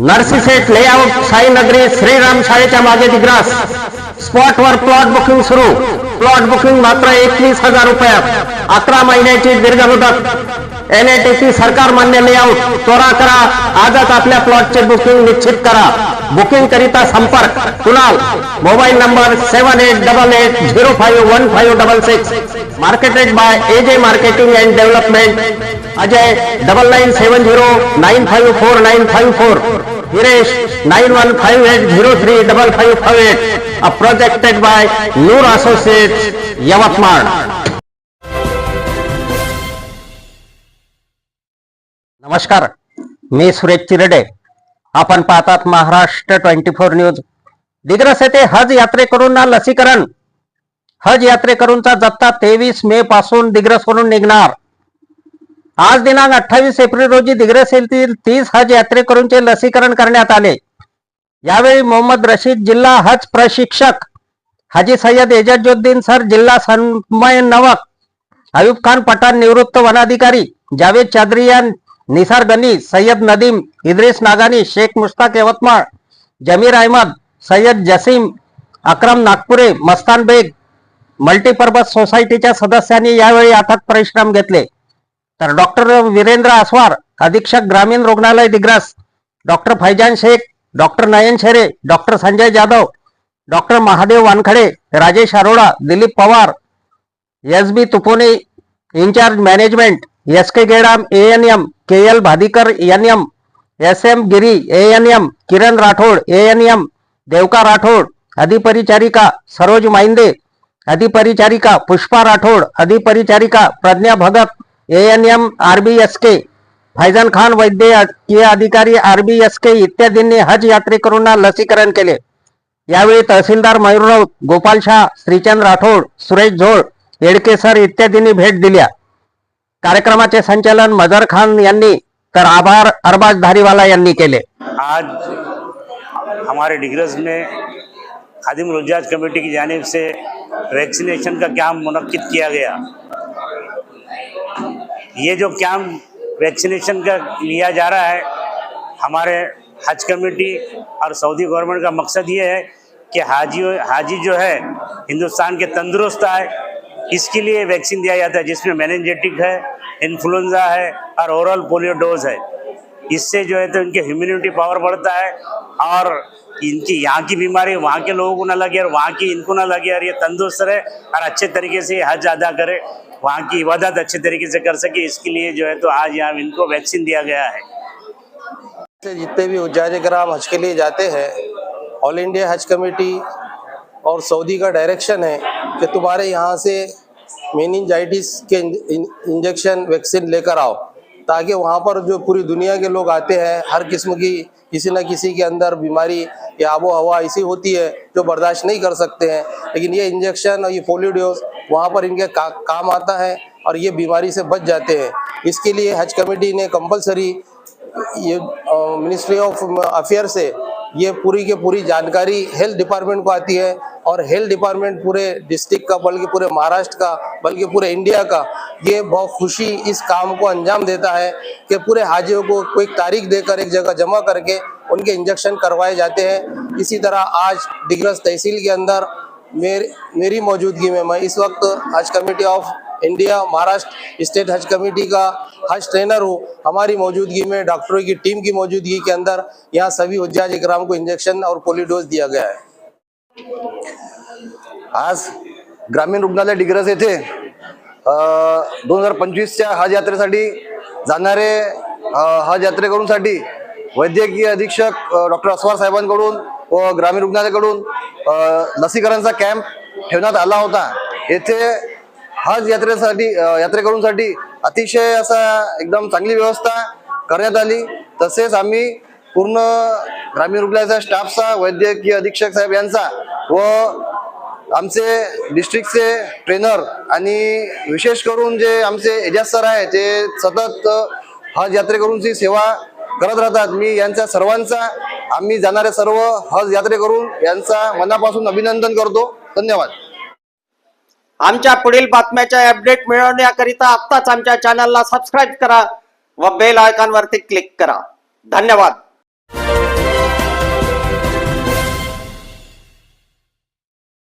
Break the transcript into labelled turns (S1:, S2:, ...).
S1: नर्सिसेट सेट लेआउट साईनगरी श्रीराम शाळेच्या मागे दिग्रास. स्पॉटवर प्लॉट बुकिंग सुरू. प्लॉट बुकिंग मात्र एकवीस हजार रुपयात. अकरा महिन्याची दीर्घ मुदत सरकार मान्य लेआउट त्वरा करा. आजच आपल्या प्लॉटचे बुकिंग निश्चित करा. बुकिंग करिता संपर्क. Kunal? Mobile number seven eight double eight zero five one five double six marketed by A J marketing and development Ajay double nine seven zero nine five four nine five four Hiresh nine one five eight zero three double five five eight a projected by Noor associates Yavatmal नमस्कार. मी सुरेश चिरडे. आपण पाहतात Maharashtra twenty four news. Digras येथे हज यात्रेकरूंना लसीकरण. हज यात्रेकरूंचा जत्ता तेवीस मे पासून दिग्रसवरून निघणार. आज दिनांक अठ्ठावीस एप्रिल रोजी दिग्रस येथील तीस हज यात्रेकरूंचे लसीकरण करण्यात आले. यावेळी मोहम्मद रशीद जिल्हा हज प्रशिक्षक हाजी सय्यद एजाजुद्दीन सर जिल्हा समन्वयक अयुब खान पठाण निवृत्त वनाधिकारी जावेद चादरिया निसार गनी सय्यद नदीम इद्रिस नागानी शेख मुश्ताक यवतमाळ जमीर अहमद सय्यद जसीम अक्रम नागपुरे मस्तान बेग मल्टीपर्पज सोसायटीच्या सदस्यांनी यावेळी अथक परिश्रम घेतले. तर डॉक्टर वीरेंद्र आसवार अधीक्षक ग्रामीण रुग्णालय Digras doctor Faizan Shaikh doctor Nayan Shere doctor Sanjay Jadhav doctor Mahadev Wankhede Rajesh Arora Dilip Pawar S B Tupone in-charge management S K Gedam A N M K L Bhadikar N M S M Giri A N M Kiran Rathod A N M Devka Rathod अधिपरिचारिका Saroj Mainde अधिपरिचारिका Pushpa Rathod अधिपरिचारिका Pragya Bhagat A N M R B S K Faizan Khan वैद्यकीय अधिकारी R B S K इत्यादींनी हज यात्रेकरूंना लसीकरण केले. यावेळी तहसीलदार मयूर राऊत गोपाल शाह श्रीचंद राठोड सुरेश झोळ येडकेसर इत्यादींनी भेट दिल्या. कार्यक्रमाचे संचालन मजर खान यांनी, तर आभार, अरबाज धारीवाला
S2: आज हमारे डिग्रस में खादिम रुजाज कमेटी की जानिब से वैक्सीनेशन का कैंप मुनद किया गया। ये जो कैंप वैक्सीनेशन का लिया जा रहा है, हमारे हज कमेटी और सऊदी गवर्नमेंट का मकसद ये है कि हाजी हाजी जो है, हिंदुस्तान के तंदुरुस्त आए इसके लिए वैक्सीन दिया जाता है, जिसमें मैनेजेटिक है इन्फ्लुएंजा है और ओरल पोलियो डोज है। इससे जो है तो इनकी इम्यूनिटी पावर बढ़ता है और इनकी यहाँ की बीमारी, वहाँ के लोगों को ना लगे और वहाँ की इनको ना लगे और ये तंदुरुस्त रहे और अच्छे तरीके से हज अदा करे, वहाँ की इबादत अच्छे तरीके से कर सके। इसके लिए जो है तो आज यहाँ इनको वैक्सीन दिया गया है।
S3: जितने भी उज्जाज कराम हज के लिए जाते हैं ऑल इंडिया हज कमेटी और सऊदी का डायरेक्शन है कि तुम्हारे यहाँ से मेनिंजाइटिस के इंजेक्शन वैक्सीन लेकर आओ ताकि वहाँ पर जो पूरी दुनिया के लोग आते हैं हर किस्म की किसी न किसी के अंदर बीमारी या आबो हवा ऐसी होती है जो बर्दाश्त नहीं कर सकते हैं। लेकिन ये इंजेक्शन और ये पोलियो डोज वहाँ पर इनके का, काम आता है और ये बीमारी से बच जाते हैं। इसके लिए हज कमेटी ने कंपलसरी ये मिनिस्ट्री ऑफ़ अफेयर से ये पूरी के पूरी जानकारी हेल्थ डिपार्टमेंट को आती है और हेल्थ डिपार्टमेंट पूरे डिस्ट्रिक्ट का बल्कि पूरे महाराष्ट्र का बल्कि पूरे इंडिया का ये बहुत खुशी इस काम को अंजाम देता है कि पूरे हाजियों को कोई तारीख देकर एक जगह जमा करके उनके इंजेक्शन करवाए जाते हैं। इसी तरह आज दिग्रस तहसील के अंदर मेर, मेरी मौजूदगी में मैं इस वक्त हज committee of India Maharashtra state Haj committee का हज ट्रेनर हूँ। हमारी मौजूदगी में डॉक्टरों की टीम की मौजूदगी के अंदर यहाँ सभी हज्जाज इकराम को इंजेक्शन और पोलियो डोज दिया गया है।
S4: आज ग्रामीण रुग्णालय डिग्रस येथे दोन हजार पंचवीसच्या हज यात्रेसाठी जाणारे हज यात्रेकरूंसाठी वैद्यकीय अधीक्षक डॉक्टर अस्वार साहेबांकडून व ग्रामीण रुग्णालयाकडून अ, लसीकरणचा कॅम्प ठेवण्यात आला होता. येथे हज यात्रेसाठी यात्रेकरूंसाठी अतिशय असा एकदम चांगली व्यवस्था करण्यात आली. तसेच आम्ही पूर्ण ग्रामीण रुग्णालयाचा स्टाफचा वैद्यकीय अधीक्षक साहेब यांचा व आमचे डिस्ट्रिक्टचे ट्रेनर आणि विशेष करून जे आमचे एजाज सर आहे ते सतत हज यात्रेकरूंची सेवा करत राहतात. मी यांच्या सर्वांचा आम्ही जाणारे सर्व हज यात्रेकरून यांचा मनापासून अभिनंदन करतो. धन्यवाद.
S5: आमच्या पुढील बातम्याच्या अपडेट मिळवण्याकरिता आत्ताच आमच्या चॅनलला सबस्क्राईब करा व बेल आयकॉनवरती क्लिक करा. धन्यवाद.